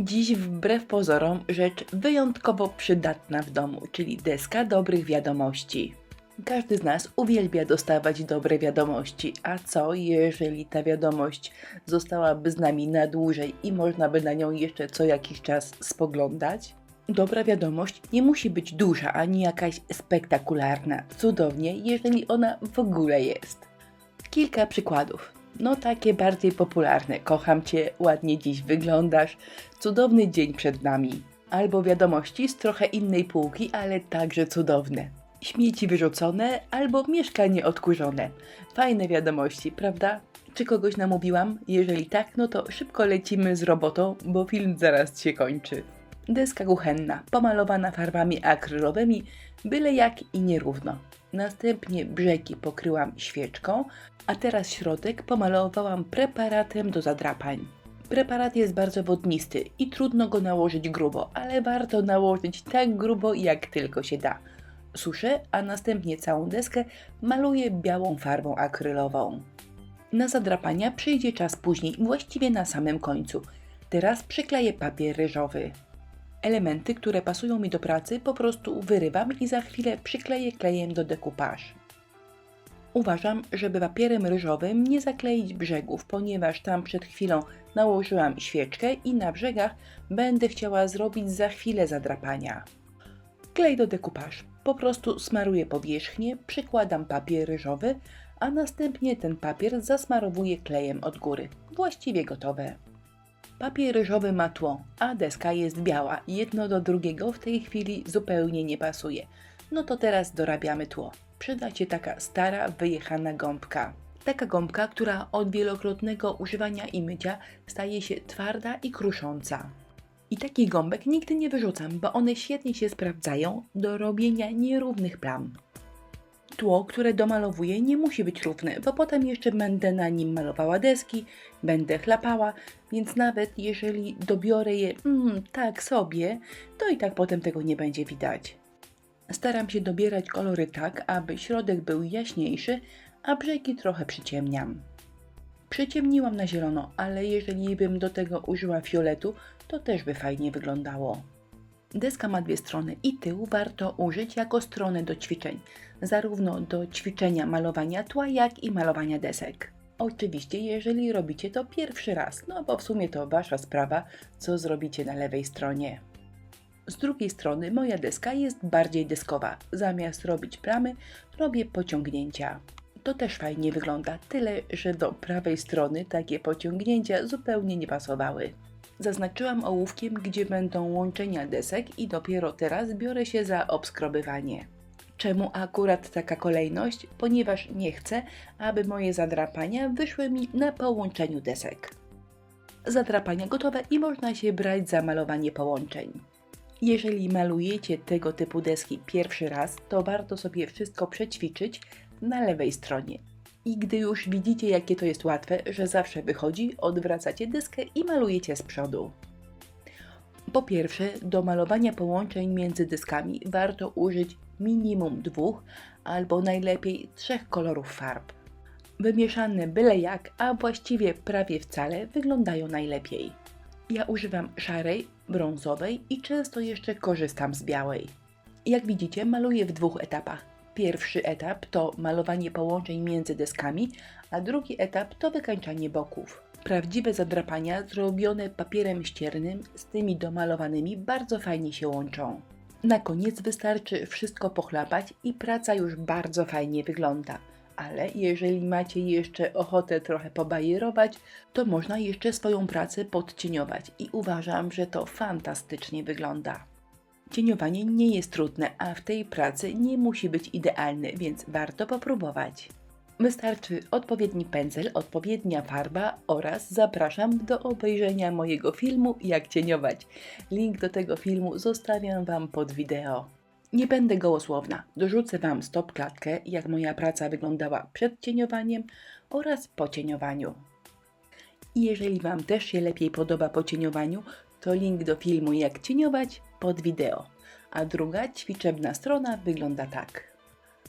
Dziś wbrew pozorom rzecz wyjątkowo przydatna w domu, czyli deska dobrych wiadomości. Każdy z nas uwielbia dostawać dobre wiadomości, a co jeżeli ta wiadomość zostałaby z nami na dłużej i można by na nią jeszcze co jakiś czas spoglądać? Dobra wiadomość nie musi być duża ani jakaś spektakularna. Cudownie, jeżeli ona w ogóle jest. Kilka przykładów. No takie bardziej popularne. Kocham Cię, ładnie dziś wyglądasz, cudowny dzień przed nami. Albo wiadomości z trochę innej półki, ale także cudowne. Śmieci wyrzucone albo mieszkanie odkurzone. Fajne wiadomości, prawda? Czy kogoś namówiłam? Jeżeli tak, no to szybko lecimy z robotą, bo film zaraz się kończy. Deska kuchenna, pomalowana farbami akrylowymi, byle jak i nierówno. Następnie brzegi pokryłam świeczką, a teraz środek pomalowałam preparatem do zadrapań. Preparat jest bardzo wodnisty i trudno go nałożyć grubo, ale warto nałożyć tak grubo jak tylko się da. Suszę, a następnie całą deskę maluję białą farbą akrylową. Na zadrapania przyjdzie czas później, właściwie na samym końcu. Teraz przykleję papier ryżowy. Elementy, które pasują mi do pracy, po prostu wyrywam i za chwilę przykleję klejem do dekupaż. Uważam, żeby papierem ryżowym nie zakleić brzegów, ponieważ tam przed chwilą nałożyłam świeczkę i na brzegach będę chciała zrobić za chwilę zadrapania. Klej do dekupaż. Po prostu smaruję powierzchnię, przykładam papier ryżowy, a następnie ten papier zasmarowuję klejem od góry. Właściwie gotowe. Papier ryżowy ma tło, a deska jest biała. Jedno do drugiego w tej chwili zupełnie nie pasuje. No to teraz dorabiamy tło. Przyda się taka stara, wyjechana gąbka. Taka gąbka, która od wielokrotnego używania i mycia staje się twarda i krusząca. I takich gąbek nigdy nie wyrzucam, bo one świetnie się sprawdzają do robienia nierównych plam. Tło, które domalowuję, nie musi być równe, bo potem jeszcze będę na nim malowała deski, będę chlapała, więc nawet jeżeli dobiorę je mm, tak sobie, to i tak potem tego nie będzie widać. Staram się dobierać kolory tak, aby środek był jaśniejszy, a brzegi trochę przyciemniam. Przyciemniłam na zielono, ale jeżeli bym do tego użyła fioletu, to też by fajnie wyglądało. Deska ma dwie strony i tył warto użyć jako stronę do ćwiczeń, zarówno do ćwiczenia malowania tła, jak i malowania desek. Oczywiście, jeżeli robicie to pierwszy raz, no bo w sumie to wasza sprawa, co zrobicie na lewej stronie. Z drugiej strony moja deska jest bardziej deskowa. Zamiast robić plamy, robię pociągnięcia. To też fajnie wygląda, tyle że do prawej strony takie pociągnięcia zupełnie nie pasowały. Zaznaczyłam ołówkiem, gdzie będą łączenia desek i dopiero teraz biorę się za obskrobywanie. Czemu akurat taka kolejność? Ponieważ nie chcę, aby moje zadrapania wyszły mi na połączeniu desek. Zadrapania gotowe i można się brać za malowanie połączeń. Jeżeli malujecie tego typu deski pierwszy raz, to warto sobie wszystko przećwiczyć na lewej stronie. I gdy już widzicie, jakie to jest łatwe, że zawsze wychodzi, odwracacie deskę i malujecie z przodu. Po pierwsze, do malowania połączeń między dyskami warto użyć minimum dwóch albo najlepiej trzech kolorów farb. Wymieszane byle jak, a właściwie prawie wcale wyglądają najlepiej. Ja używam szarej, brązowej i często jeszcze korzystam z białej. Jak widzicie, maluję w dwóch etapach. Pierwszy etap to malowanie połączeń między deskami, a drugi etap to wykańczanie boków. Prawdziwe zadrapania zrobione papierem ściernym z tymi domalowanymi bardzo fajnie się łączą. Na koniec wystarczy wszystko pochlapać i praca już bardzo fajnie wygląda. Ale jeżeli macie jeszcze ochotę trochę pobajerować, to można jeszcze swoją pracę podcieniować i uważam, że to fantastycznie wygląda. Cieniowanie nie jest trudne, a w tej pracy nie musi być idealny, więc warto popróbować. Wystarczy odpowiedni pędzel, odpowiednia farba oraz zapraszam do obejrzenia mojego filmu Jak cieniować. Link do tego filmu zostawiam Wam pod wideo. Nie będę gołosłowna, dorzucę Wam stop klatkę, jak moja praca wyglądała przed cieniowaniem oraz po cieniowaniu. Jeżeli Wam też się lepiej podoba po cieniowaniu, to link do filmu Jak cieniować pod wideo. A druga ćwiczebna strona wygląda tak.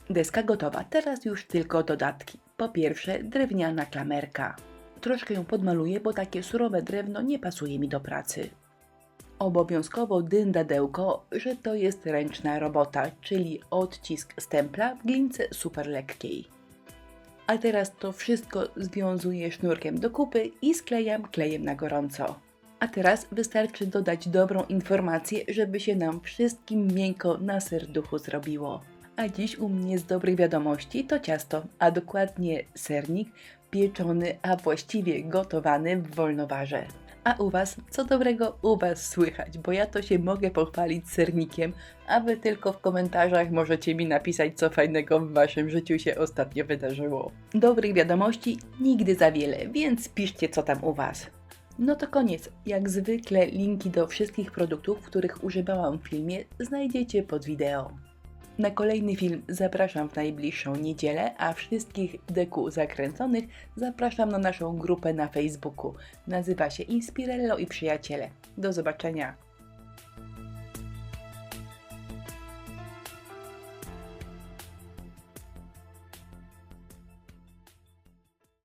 Deska gotowa, teraz już tylko dodatki. Po pierwsze drewniana klamerka. Troszkę ją podmaluję, bo takie surowe drewno nie pasuje mi do pracy. Obowiązkowo dyndadełko, że to jest ręczna robota, czyli odcisk stempla w glince super lekkiej. A teraz to wszystko związuję sznurkiem do kupy i sklejam klejem na gorąco. A teraz wystarczy dodać dobrą informację, żeby się nam wszystkim miękko na serduchu zrobiło. A dziś u mnie z dobrych wiadomości to ciasto, a dokładnie sernik pieczony, a właściwie gotowany w wolnowarze. A u Was, co dobrego u Was słychać, bo ja to się mogę pochwalić sernikiem, a Wy tylko w komentarzach możecie mi napisać, co fajnego w Waszym życiu się ostatnio wydarzyło. Dobrych wiadomości nigdy za wiele, więc piszcie, co tam u Was. No to koniec. Jak zwykle linki do wszystkich produktów, których używałam w filmie, znajdziecie pod wideo. Na kolejny film zapraszam w najbliższą niedzielę, a wszystkich deku zakręconych zapraszam na naszą grupę na Facebooku. Nazywa się Inspirello i Przyjaciele. Do zobaczenia.